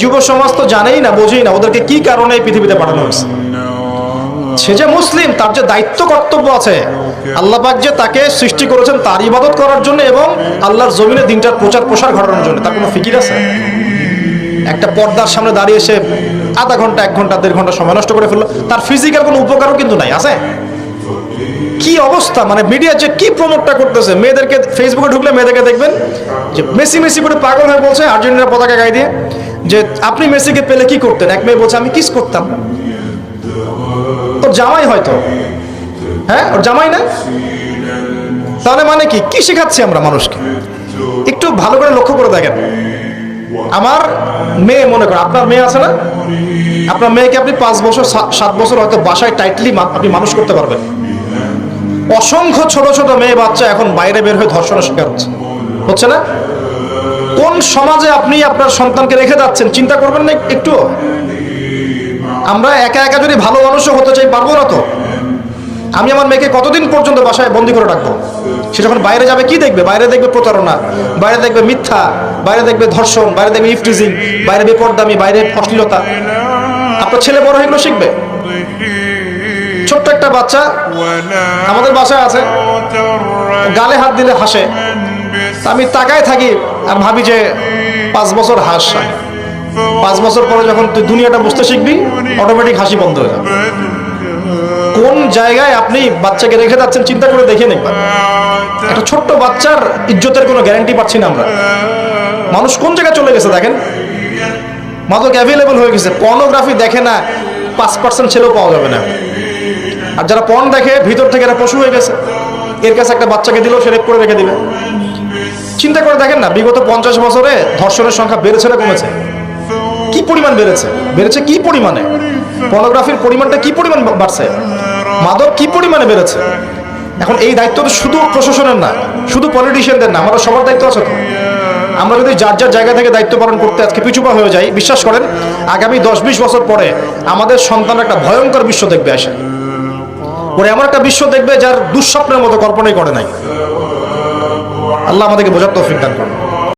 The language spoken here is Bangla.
যুব সমাজ তো জানেই না, বোঝেই না ওদেরকে কি কারণে এই পৃথিবীতে পাঠানো হয়েছে। সে যে মুসলিম, তার যে দায়িত্ব কর্তব্য আছে, আল্লাহ পাক যে তাকে সৃষ্টি করেছেন তার ইবাদত করার জন্য এবং আল্লাহর জমিনে দিনটার প্রচার প্রসার ঘটানোর জন্য, তার কোনো ফিকির আছে? একটা পর্দার সামনে দাঁড়িয়ে সে আধা ঘণ্টা, এক ঘণ্টা, দেড় ঘণ্টা সময় নষ্ট করে ফেলল। তার ফিজিক্যাল কোনো উপকারও কিন্তু নাই, আছে? কি অবস্থা? মানে মিডিয়া যে কি প্রমোটটা করতেছে? মেয়েদেরকে ফেসবুকে ঢুকলে মেয়েদেরকে দেখবেন যে মেসি মেসি করে পাগল হয়ে বলছে আর্জেন্টিনার পতাকা গায়ে দিয়ে। যে আপনি মেসিকে পেলে কি করতেন? এক মেয়ে বলছে, আমি কিস করতাম। তোর জামাই হয়তো। হ্যাঁ? ওর জামাই না? তাহলে মানে কি? কি শেখাচ্ছি আমরা মানুষকে? একটু ভালো করে লক্ষ্য করে দেখেন। আমার মেয়ে, মনে করেন আপনার মেয়ে আছে না? আপনার মেয়েকে আপনি পাঁচ বছর সাত বছর হয়তো বাসায় টাইটলি আপনি মানুষ করতে পারবেন। অসংখ্য ছোট ছোট মেয়ে বাচ্চা এখন বাইরে বের হয়ে ধর্ষণের শিকার হচ্ছে। হচ্ছে না? কোন সমাজে আপনি আপনার সন্তানকে রেখে যাচ্ছেন? চিন্তা করবেন না একটু। আমরা একা একা যদি ভালো মানুষও হতে চাই, পারব না তো। আমি আমার মেয়েকে কতদিন পর্যন্ত বাসায় বন্দি করে রাখব? সে যখন বাইরে যাবে, কি দেখবে? বাইরে দেখবে প্রতারণা, বাইরে দেখবে মিথ্যা, বাইরে দেখবে ধর্ষণ, বাইরে দেখবে ইফটিজিং, বাইরে বেপরদামি বাইরে অশ্লীলতা। আপনার ছেলে বড় এগুলো শিখবে। ছোট্ট একটা বাচ্চা আমাদের বাসায় আছে। গালে হাত দিলে হাসে। আমি তাকায় থাকি আর ভাবি যে পাঁচ বছর হাস পাঁচ বছর পরে যখন তুই দুনিয়াটা বুঝতে শিখবি অটোমেটিক হাসি বন্ধ হয়ে যাবে। কোন জায়গায় আপনি বাচ্চাকে রেখে যাচ্ছেন চিন্তা করে দেখে নেবেন একটা ছোট্ট বাচ্চার ইজ্জতের কোনো গ্যারান্টি পাচ্ছি না আমরা। মানুষ কোন জায়গায় চলে গেছে দেখেন? মাদক অ্যাভেলেবল হয়ে গেছে। পর্নোগ্রাফি দেখে না, পাঁচ পার্সেন্ট ছেলেও পাওয়া যাবে না। আর যারা পর্ন দেখে, ভিতর থেকে এরা পশু হয়ে গেছে। এর কাছে একটা বাচ্চাকে দিলেও সে রেপ করে রেখে দিবে। চিন্তা করে দেখেন না, বিগত পঞ্চাশ বছরে ধর্ষণের সংখ্যা বেড়েছে না কমেছে? কি পরিমাণ বেড়েছে? বেড়েছে কি পরিমাণে? পর্নোগ্রাফির পরিমাণটা কি পরিমাণ বাড়ছে? মাদক কি পরিমাণে বেড়েছে? এখন এই দায়িত্ব তো শুধু প্রশাসনের না, শুধু পলিটিশিয়ানদের না, আমাদের সবার দায়িত্ব আছে তো। আমরা যদি যার যার জায়গা থেকে দায়িত্ব পালন করতে আজকে পিছুপা হয়ে যাই, বিশ্বাস করেন, আগামী দশ বিশ বছর পরে আমাদের সন্তান একটা ভয়ঙ্কর বিশ্ব দেখবে আসে। ওরা এমন একটা বিশ্ব দেখবে যার দুঃস্বপ্নের মতো কল্পনাই করে নাই। আল্লাহ আমাদেরকে বোঝার তৌফিক দান করুন।